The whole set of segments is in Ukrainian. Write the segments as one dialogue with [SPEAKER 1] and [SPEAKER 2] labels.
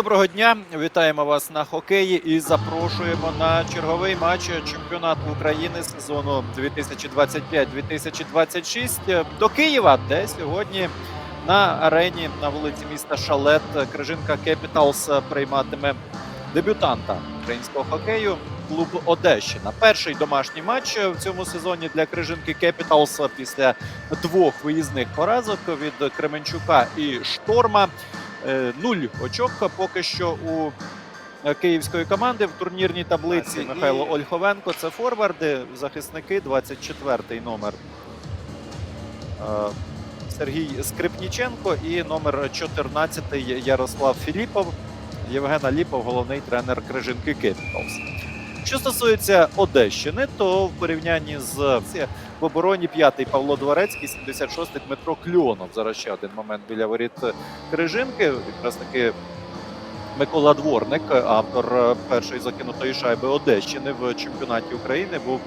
[SPEAKER 1] Доброго дня! Вітаємо вас на хокеї і запрошуємо на черговий матч чемпіонату України сезону 2025-2026 до Києва, де сьогодні на арені на вулиці міста Шалет Крижинка Кепіталс прийматиме дебютанта українського хокею клуб Одещина. Перший домашній матч в цьому сезоні для Крижинки Кепіталс після двох виїзних поразок від Кременчука і Шторма. Е, Нуль очок поки що у е, київської команди в турнірній таблиці. Михайло Ольховенко це форварди, захисники, 24-й номер. е, Сергій Скрипніченко і номер 14 Ярослав Філіпов. Євген Аліпов, головний тренер Крижинки Кепіталс. Що стосується Одещини, то в порівнянні з в обороні п'ятий Павло Дворецький, 76-й Дмитро Кльонов. Зараз ще один момент біля воріт Крижинки. Якраз таки Микола Дворник, автор першої закинутої шайби Одещини в чемпіонаті України, був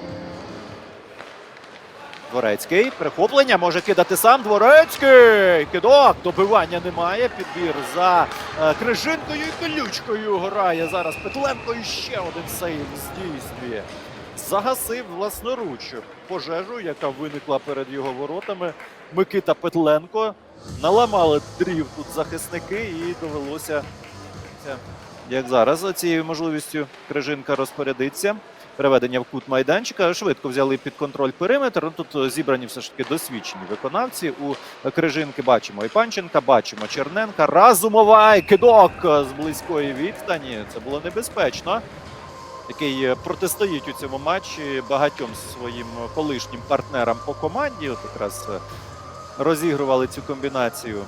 [SPEAKER 1] Дворецький. Прихоплення може кидати сам Дворецький. Кидок. Добивання немає. Підбір за е, Крижинкою і колючкою грає зараз Петленко. І ще один сейв здійснює. Загасив власноруч пожежу, яка виникла перед його воротами. Микита Петленко. Наламали дрів тут захисники, і довелося, як зараз, цією можливістю Крижинка розпорядиться. Переведення в кут майданчика. Швидко взяли під контроль периметр. Ну, Тут зібрані все ж таки досвідчені виконавці. У Крижинки бачимо і Панченка, бачимо Черненка. Разумова і кидок з близької відстані. Це було небезпечно. Який е, протистоїть у цьому матчі багатьом своїм колишнім партнерам по команді. От якраз е, розігрували цю комбінацію.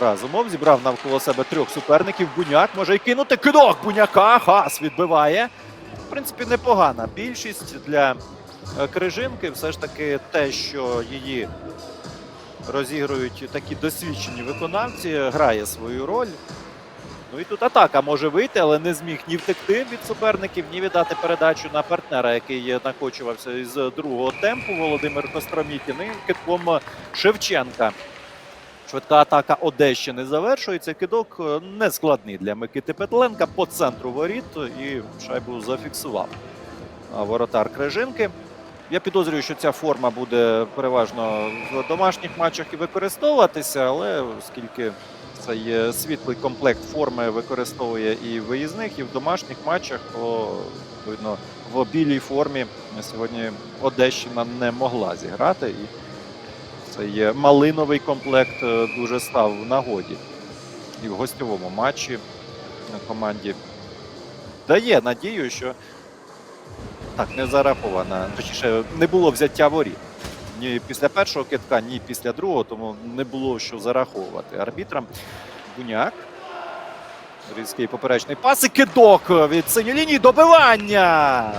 [SPEAKER 1] Разумов зібрав навколо себе трьох суперників. Буняк може й кинути кидок Буняка. Хас відбиває. В принципі, непогана більшість для е, Крижинки. Все ж таки те, що її розігрують такі досвідчені виконавці, грає свою роль. Ну і тут атака може вийти, але не зміг ні втекти від суперників, ні віддати передачу на партнера, який накочувався із другого темпу. Володимир Костромітін і китком Шевченка. Швидка атака Одещини завершується. Кидок е, нескладний для Микити Петленка по центру воріт і шайбу зафіксував воротар Крижинки. Я підозрюю, що ця форма буде переважно в домашніх матчах і використовуватися, але оскільки цей світлий комплект форми використовує і в виїзних, і в домашніх матчах, то видно в білій формі сьогодні Одещина не могла зіграти. Цей е, малиновий комплект е, дуже став в нагоді. І в гостьовому матчі команді дає надію, що так не зарахована. Точніше, не було взяття воріт. Ні після першого китка, ні після другого, тому не було що зараховувати арбітрам. Буняк. Різкий поперечний пас і кидок від синьої лінії. Добивання!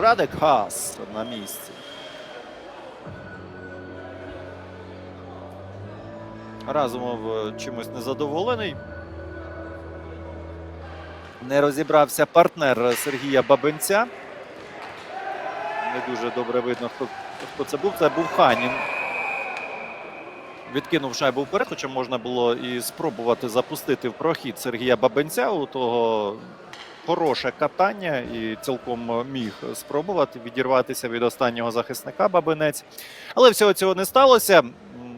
[SPEAKER 1] Радик Хас на місці. Разумов е, чимось незадоволений. Не розібрався партнер Сергія Бабенця. Не дуже добре видно, хто, хто це був. Це був Ханін. Відкинув шайбу вперед, хоча можна було і спробувати запустити в прохід Сергія Бабенця. У того хороше катання і цілком міг спробувати відірватися від останнього захисника Бабинець. Але всього цього не сталося.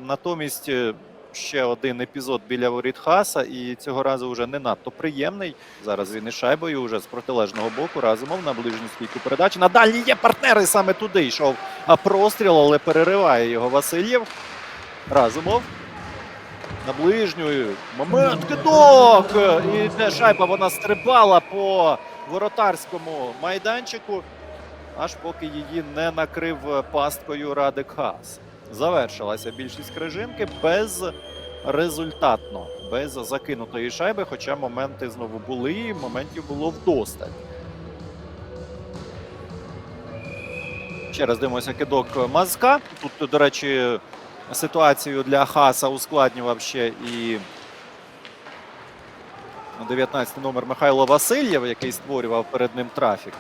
[SPEAKER 1] Натомість е, ще один епізод біля воріт Хаса, і цього разу вже не надто приємний. Зараз він із шайбою вже з протилежного боку. Разумов на ближню стійку передачі. На дальній є партнери. Саме туди йшов а, простріл, але перериває його Васильєв. Разумов. На ближню. Момент кидок! І де шайба вона стрибала по воротарському майданчику, аж поки її не накрив пасткою Радик Хас. Завершилася більшість крижинки безрезультатно, без закинутої шайби, хоча моменти знову були, моментів було вдосталь. Ще раз дивимося кидок мазка. Тут, до речі, ситуацію для Хаса ускладнював ще і 19 номер Михайло Васильєв, який створював перед ним трафік.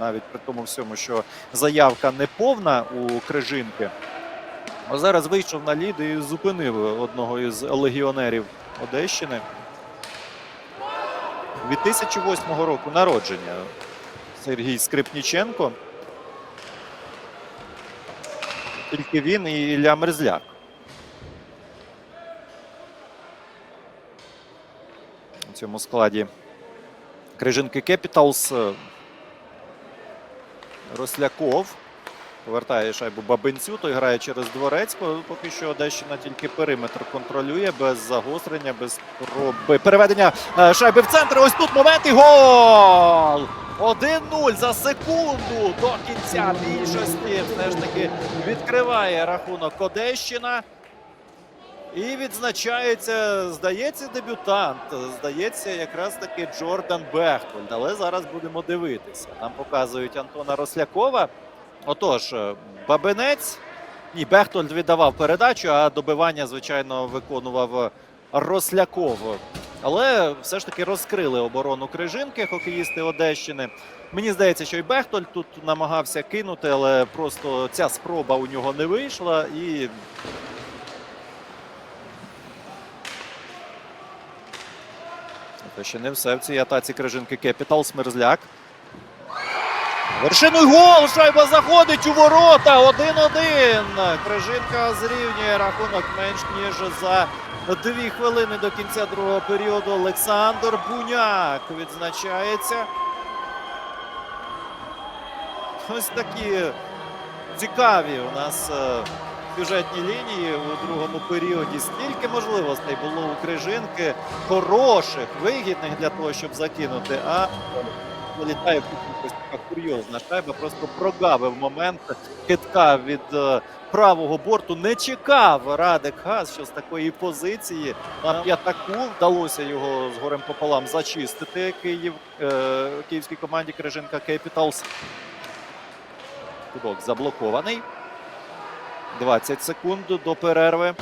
[SPEAKER 1] Навіть при тому всьому, що заявка не повна у Крижинки. А зараз вийшов на лід і зупинив одного із легіонерів Одещини. 2008 року народження. Сергій Скрипніченко. Тільки він і Ілля Мерзляк. У цьому складі Крижинки Кепіталс. Росляков. Повертає шайбу Бабинцю, той грає через Дворецького. Поки що Одещина тільки периметр контролює без загострення, без спроби. Переведення е, шайби в центр. Ось тут момент і гол! 1-0 за секунду до кінця більшості. Все ж таки відкриває рахунок Одещина. І відзначається, здається, дебютант. Здається, якраз таки Джордан Бехтольд. Але зараз будемо дивитися. Нам показують Антона Рослякова. Отож, е, Бабинець. Ні, Бехтольд віддавав передачу, а добивання, звичайно, виконував Росляков. Але все ж таки розкрили оборону Крижинки, хокеїсти Одещини. Мені здається, що і Бехтольд тут намагався кинути, але просто ця спроба у нього не вийшла. І Це ще не все в цій атаці Крижинки Кепітал. Смерзляк. Вершиною гол! Шайба заходить у ворота. 1-1. Крижинка зрівнює рахунок менш ніж за дві хвилини до кінця другого періоду. Олександр Буняк відзначається. Ось такі цікаві у нас е, сюжетні лінії у другому періоді. Стільки можливостей було у Крижинки, хороших, вигідних для того, щоб закинути. А вилітає така курйозна шайба. Просто прогавив момент китка від е, правого борту. Не чекав Радик Газ, що з такої позиції на п'ятаку вдалося його з горем пополам зачистити Київ, е, київській команді Крижинка Кепіталс. Кудок заблокований. 20 секунд до перерви.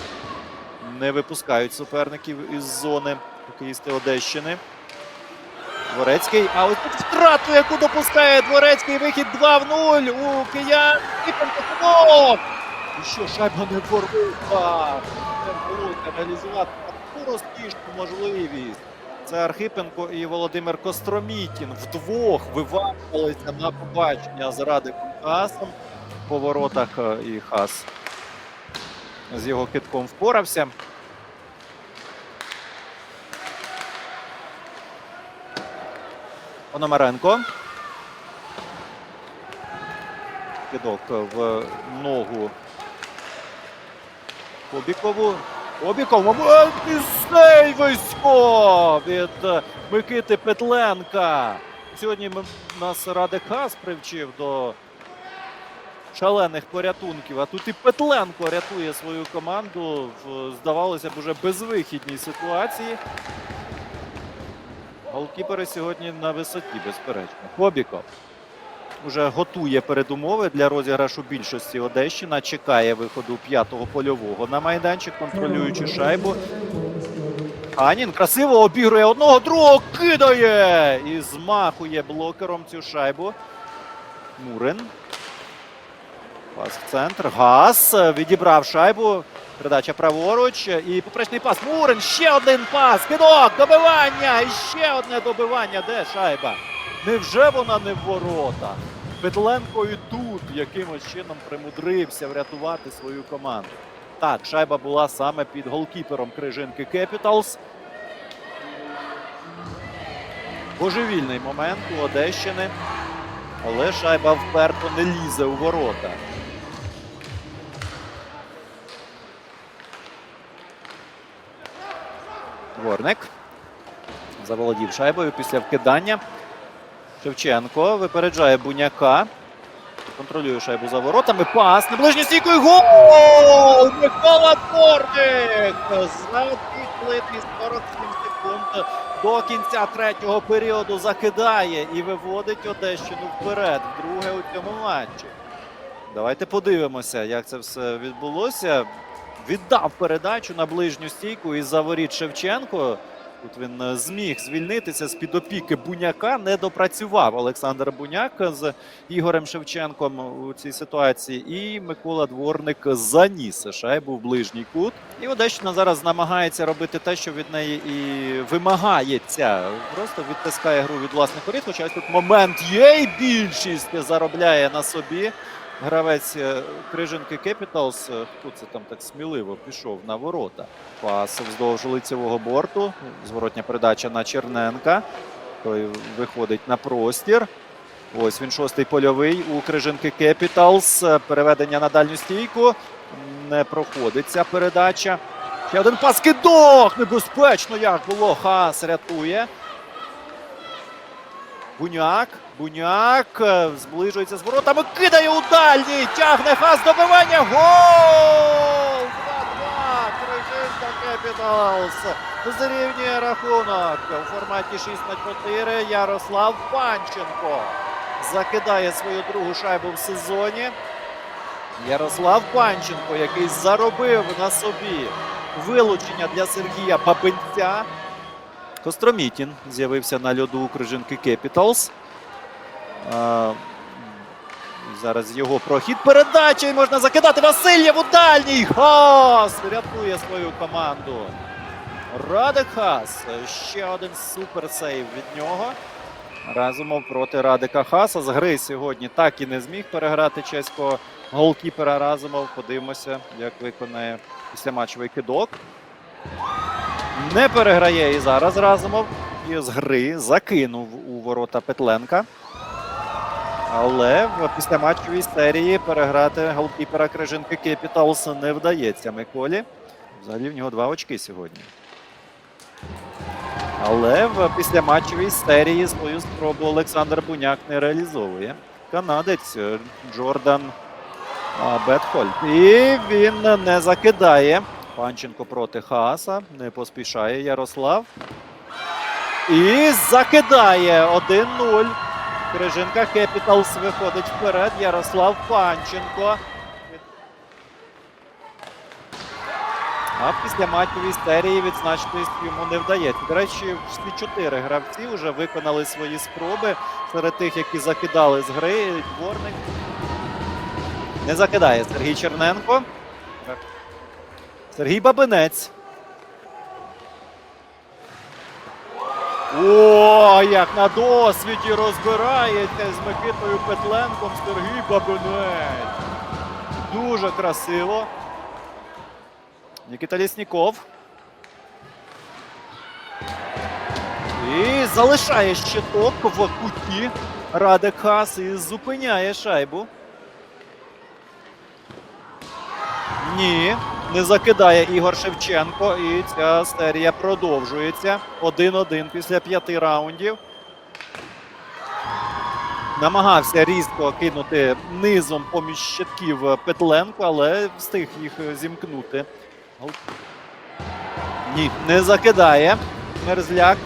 [SPEAKER 1] Не випускають суперників із зони хокеїсти Одещини. Дворецький. А ось тут втрату, яку допускає Дворецький. Вихід 2 в 0 у киян. І Пентакунок! І що шайба не. Не вдалося реалізувати таку розкішну можливість. Це Архипенко і Володимир Костромітін вдвох виважувалися на побачення з Радиком Хасом по воротах е, і Хас з його китком впорався. Пономаренко. Кидок в ногу Кобікову. І сейвисько від Микити Петленка. Сьогодні нас Радик Хас привчив до шалених порятунків. А тут і Петленко рятує свою команду в, здавалося б, уже безвихідній ситуації. Голкіпери сьогодні на висоті, безперечно. Кобіков вже готує передумови для розіграшу більшості Одещина. Чекає виходу п'ятого польового на майданчик, контролюючи шайбу. Анін красиво обігрує одного, другого кидає і змахує блокером цю шайбу. Мурин. Пас в центр. Газ відібрав шайбу. Передача праворуч. І поперечний пас. Мурин. Ще один пас. Кидок. Добивання. І ще одне добивання. Де шайба? Невже вона не в ворота? Петленко і тут якимось чином примудрився врятувати свою команду. Так, шайба була саме під голкіпером Крижинки Кепіталс. Божевільний момент у Одещини. Але шайба вперто не лізе у ворота. Дворник. Заволодів шайбою після вкидання. Шевченко випереджає Буняка. Контролює шайбу за воротами. Пас на ближню стійку і гол! Микола Дворник! За 2 хвилини і 47 секунд до кінця третього періоду закидає і виводить Одещину вперед. Вдруге у цьому матчі. Давайте подивимося, як це все відбулося. Віддав передачу на ближню стійку із за воріт Шевченко. Тут він е, зміг звільнитися з під опіки Буняка. Не допрацював Олександр Буняк з Ігорем Шевченком у цій ситуації. І Микола Дворник заніс шайбу в ближній кут. І Одещина зараз намагається робити те, що від неї і вимагається. Просто відтискає гру від власних воріт. Хоча ось тут момент є, і більшість заробляє на собі. Гравець е, Крижинки Кепіталс, е, хто це там так сміливо пішов на ворота. Пас вздовж лицевого борту. Зворотня передача на Черненка. Той виходить на простір. Ось він шостий польовий у Крижинки Кепіталс. Е, Переведення на дальню стійку. Не проходить ця передача. Ще один пас кидок! Небезпечно як було. Хас рятує. Буняк. Буняк е, зближується з воротами. Кидає у дальній. Тягне хас добивання. Гол! 2-2. Крижинка Кепіталс. Зрівнює рахунок у форматі 6 на 4. Ярослав Панченко закидає свою другу шайбу в сезоні. Ярослав Панченко, який заробив на собі вилучення для Сергія Бабинця. Костромітін з'явився на льоду у Крижинки Кепіталс. Зараз його прохід передача і можна закидати Васильєв у дальній. Хас рятує свою команду. Радик Хас. Ще один суперсейв від нього. Разумов проти Радика Хаса. З гри сьогодні так і не зміг переграти чеського голкіпера Разумов. Подивимося, як виконає післяматчевий кидок. Не переграє і зараз Разумов. І з гри закинув у ворота Петленка. Але в післяматчевій серії переграти голкіпера Крижинки Кепіталс не вдається Миколі. Взагалі в нього два очки сьогодні. Але в післяматчевій серії свою спробу Олександр Буняк не реалізовує. Канадець е, Джордан а, Бетхольд. І він не закидає. Панченко проти Хааса. Не поспішає Ярослав. І закидає 1-0. Крижинка Кепіталс виходить вперед. Ярослав Панченко. А в післяматчевій серії відзначитись йому не вдається. До речі, всі чотири гравці вже виконали свої спроби серед тих, які закидали з гри. Дворник не закидає Сергій Черненко. Сергій Бабинець. О, як на досвіді розбирається з Микитою Петленком Сергій Бабинець. Дуже красиво. Нікіта Лісніков. І залишає щиток в куті Радик Хас і зупиняє шайбу. Ні, не закидає Ігор Шевченко. І ця серія продовжується. 1-1 після п'яти раундів. Намагався різко кинути низом поміж щитків Петленко, але встиг їх зімкнути. Ні, не закидає. Мерзляк.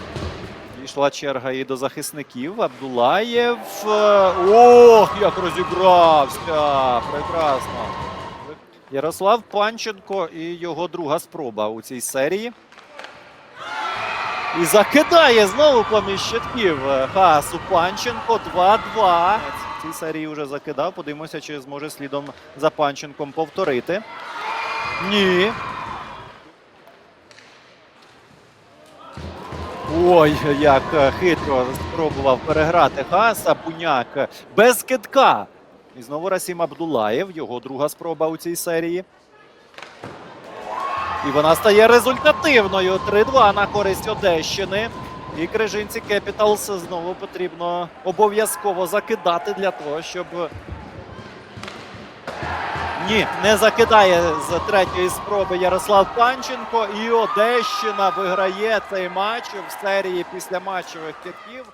[SPEAKER 1] Дійшла черга і до захисників. Абдулаєв. е, Ох, як розібрався! Прекрасно. Ярослав Панченко і його друга спроба у цій серії. І закидає знову поміж щитків е, Хасу Панченко 2-2. В цій серії вже закидав. Подивимося, чи зможе слідом за Панченком повторити. Ні. Ой, як е, хитро спробував переграти Хаса Буняк без китка. І знову Расім Абдулаєв, його друга спроба у цій серії. І вона стає результативною. 3-2 на користь Одещини. І Крижинці Кепіталс знову потрібно обов'язково закидати для того, щоб. Ні, не закидає з третьої спроби Ярослав Панченко. І Одещина виграє цей матч в серії після матчових китків.